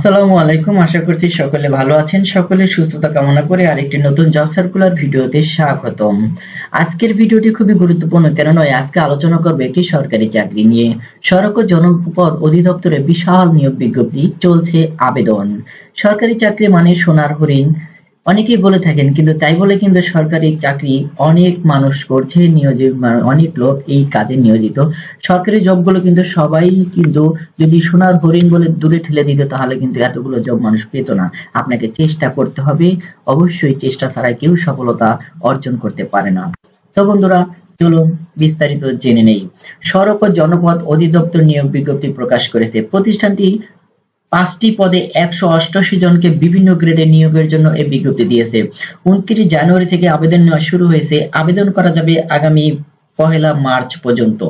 আসসালামু আলাইকুম, আশা করছি সকলে ভালো আছেন। সকলে সুস্থতা কামনা করে আরেকটি নতুন জব সার্কুলার ভিডিওতে স্বাগতম। আজকের ভিডিওটি খুবই গুরুত্বপূর্ণ কেন নয় আজকে আলোচনা করবে একটি সরকারি চাকরি নিয়ে। সড়ক ও জনপদ অধিদপ্তরে বিশাল নিয়োগ বিজ্ঞপ্তি চলছে আবেদন। সরকারি চাকরি মানে সোনার হরিণ অনেকেই বলে থাকেন, কিন্তু তাই বলে কিন্তু সরকারি চাকরি অনেক মানুষ করছে, নিয়োজিত অনেক লোক এই কাজে নিয়োজিত। সরকারি জবগুলো কিন্তু সবাই কিন্তু যদি সোনার হরিণ বলে দূরে ঠেলে দিত, তাহলে কিন্তু এতগুলো জব মানুষ পেত না। আপনাকে চেষ্টা করতে হবে, অবশ্যই চেষ্টা ছাড়া কেউ সফলতা অর্জন করতে পারে না। তো বন্ধুরা, চলুন বিস্তারিত জেনে নেই। সড়ক ও জনপথ অধিদপ্তর নিয়োগ বিজ্ঞপ্তি প্রকাশ করেছে। প্রতিষ্ঠানটি পাঁচটি পদে একশো অষ্টআশি জনকে বিভিন্ন গ্রেডে নিয়োগের জন্য এই বিজ্ঞপ্তি দিয়েছে। উনত্রিশ জানুয়ারি থেকে আবেদন নেওয়া শুরু হয়েছে। আবেদন করা যাবে আগামী পহেলা মার্চ পর্যন্ত।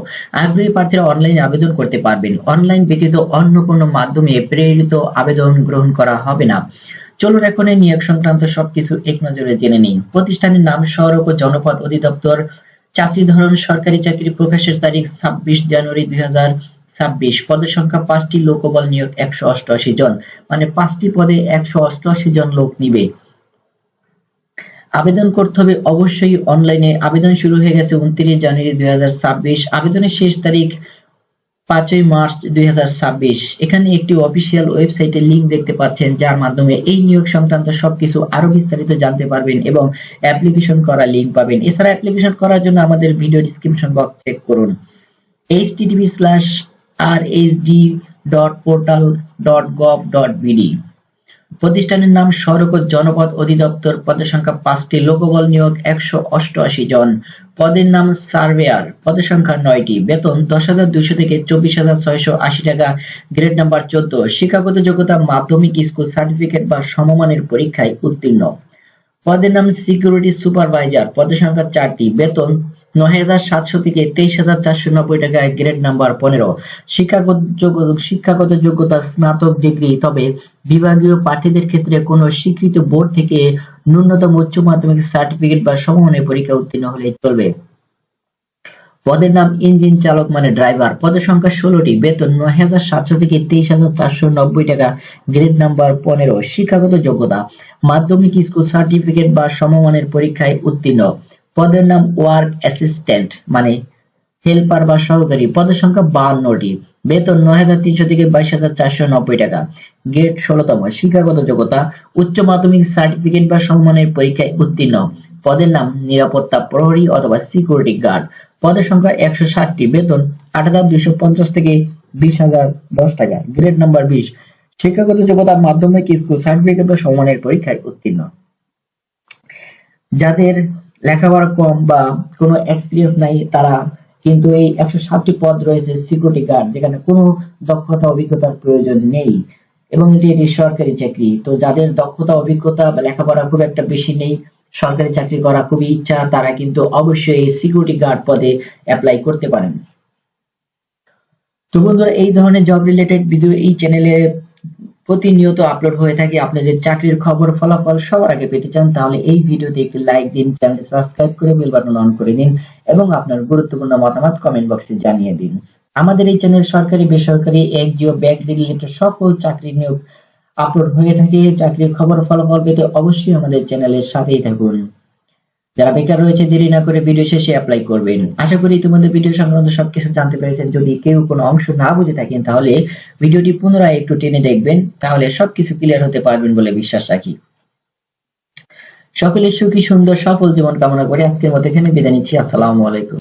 আগ্রহী প্রার্থীরা অনলাইনে আবেদন করতে পারবেন। অনলাইন ব্যতীত অন্য কোনো মাধ্যমে প্রেরিত আবেদন গ্রহণ করা হবে না। চলুন এখন এই নিয়োগ সংক্রান্ত সবকিছু এক নজরে জেনে নিন প্রতিষ্ঠানের নাম সড়ক ও জনপথ অধিদপ্তর, চাকরি ধরন, সরকারি চাকরি প্রকাশের তারিখ ছাব্বিশ জানুয়ারি দুই হাজার ছাব্বিশ। পদের সংখ্যা পাঁচটি লোকবল নিয়োগ একশো অষ্টআশি জন। মানে পাঁচটি পদে একশো অষ্টআশি জন লোক নিবে। আবেদন করতে হবে অবশ্যই অনলাইনে আবেদন শুরু হয়ে গেছে উনত্রিশ জানুয়ারি দুই আবেদনের শেষ তারিখ পাঁচই মার্চ দুই হাজার ছাব্বিশ। এখানে একটি অফিসিয়াল ওয়েবসাইটের লিঙ্ক দেখতে পাচ্ছেন, যার মাধ্যমে এই নিয়োগ সংক্রান্ত সবকিছু আরও বিস্তারিত জানতে পারবেন এবং অ্যাপ্লিকেশন করার লিঙ্ক পাবেন। এছাড়া অ্যাপ্লিকেশন করার জন্য আমাদের ভিডিও ডিসক্রিপশন বক্স চেক করুন। http slash rsd.portal.gov.bd প্রতিষ্ঠানের নাম সড়ক ও জনপথ অধিদপ্তর, পদের সংখ্যা পাঁচটি, লোকবল নিয়োগ একশো অষ্টআশি জন। পদের নাম সার্ভেয়ার, পদের সংখ্যা নয়টি। বেতন দশ হাজার দুইশো থেকে চব্বিশ হাজার ছয়শো আশি টাকা, গ্রেড নাম্বার চোদ্দ, শিক্ষাগত যোগ্যতা, মাধ্যমিক স্কুল সার্টিফিকেট বা সমমানের পরীক্ষায় উত্তীর্ণ। পদের নাম সিকিউরিটি সুপারভাইজার, পদের সংখ্যা চারটি। বেতন নয় হাজার সাতশো থেকে তেইশ হাজার চারশো নব্বই টাকায় গ্রেড নাম্বার পনেরো। শিক্ষাগত শিক্ষাগত যোগ্যতা স্নাতক ডিগ্রি। তবে বিভাগীয় প্রার্থীদের ক্ষেত্রে কোনো স্বীকৃত বোর্ড থেকে ন্যূনতম উচ্চ মাধ্যমিক সার্টিফিকেট বা সমমানের পরীক্ষা উত্তীর্ণ হলে চলবে। পদের নাম ইঞ্জিন চালক মানে ড্রাইভার। পদের সংখ্যা ষোলোটি। বেতন নয় হাজার সাতশো থেকে তেইশ হাজার চারশো নব্বই টাকা, গ্রেড নাম্বার পনেরো, শিক্ষাগত যোগ্যতা। মাধ্যমিক স্কুল সার্টিফিকেট বা সমমানের পরীক্ষায় উত্তীর্ণ। পদের নাম ওয়ার্ক অ্যাসিস্ট্যান্ট মানে হেল্পার বা সহকারী। পদের সংখ্যা বাহান্নটি। বেতন নয় হাজার তিনশো থেকে বাইশ হাজার চারশো নব্বই টাকা। গ্রেড ষোলতম, শিক্ষাগত যোগ্যতা, উচ্চ মাধ্যমিক সার্টিফিকেট বা সম্মানের পরীক্ষায় উত্তীর্ণ। পদের নাম নিরাপত্তা প্রহরী অথবা সিকিউরিটি গার্ড। পদের সংখ্যা একশো ষাটটি, বেতন আট হাজার দুইশো পঞ্চাশ থেকে বিশ হাজার দশ টাকা। গ্রেড নাম্বার বিশ, শিক্ষাগত যোগ্যতা মাধ্যমিক স্কুল সার্টিফিকেট বা সম্মানের পরীক্ষায় উত্তীর্ণ? যাদের লেখাপড়া কম বা কোনো এক্সপিরিয়েন্স নাই, তারা কিন্তু এই একশো ষাটটি পদ রয়েছে সিকিউরিটি গার্ড যেখানে কোনো দক্ষতা, অভিজ্ঞতার প্রয়োজন নেই। এবং এটি একটি সরকারি চাকরি। তো যাদের দক্ষতা, অভিজ্ঞতা বা লেখাপড়া খুব একটা বেশি নেই, সরকারি চাকরি করা খুবই ইচ্ছা, তারা কিন্তু অবশ্যই এই সিকিউরিটি গার্ড পদে অ্যাপ্লাই করতে পারেন। তো বন্ধুরা, এই ধরনের জব রিলেটেড ভিডিও এই চ্যানেলে প্রতিনিয়ত আপলোড হয়ে থাকে আপনাদের চাকরির খবর, ফলাফল সবার আগে পেতে চান, তাহলে এই ভিডিওতে একটি লাইক দিন চ্যানেলটি সাবস্ক্রাইব করে বেল বাটন অন করে দিন এবং আপনার গুরুত্বপূর্ণ মতামত কমেন্ট বক্সে জানিয়ে দিন। আমাদের এই চ্যানেল সরকারি, বেসরকারি, এনজিও ব্যাংক রিলেটেড সকল চাকরি নিয়োগ আপলোড হয়ে থাকে। চাকরির খবর, ফলাফল পেতে অবশ্যই আমাদের চ্যানেলের সাথেই থাকুন। যারা বেকার রয়েছে, দেরি না করে ভিডিও শেষে অ্যাপ্লাই করবেন। আশা করি তোমাদের ভিডিও সংক্রান্ত সবকিছু জানতে পেরেছেন। যদি কেউ কোনো অংশ না বুঝে থাকেন, তাহলে ভিডিওটি পুনরায় একটু টেনে দেখবেন, তাহলে সবকিছু ক্লিয়ার হতে পারবেন বলে বিশ্বাস রাখি। সকলের সুখী, সুন্দর, সফল জীবন কামনা করে আজকের মতো এখানে বিদায় নিচ্ছি। আসসালামু আলাইকুম।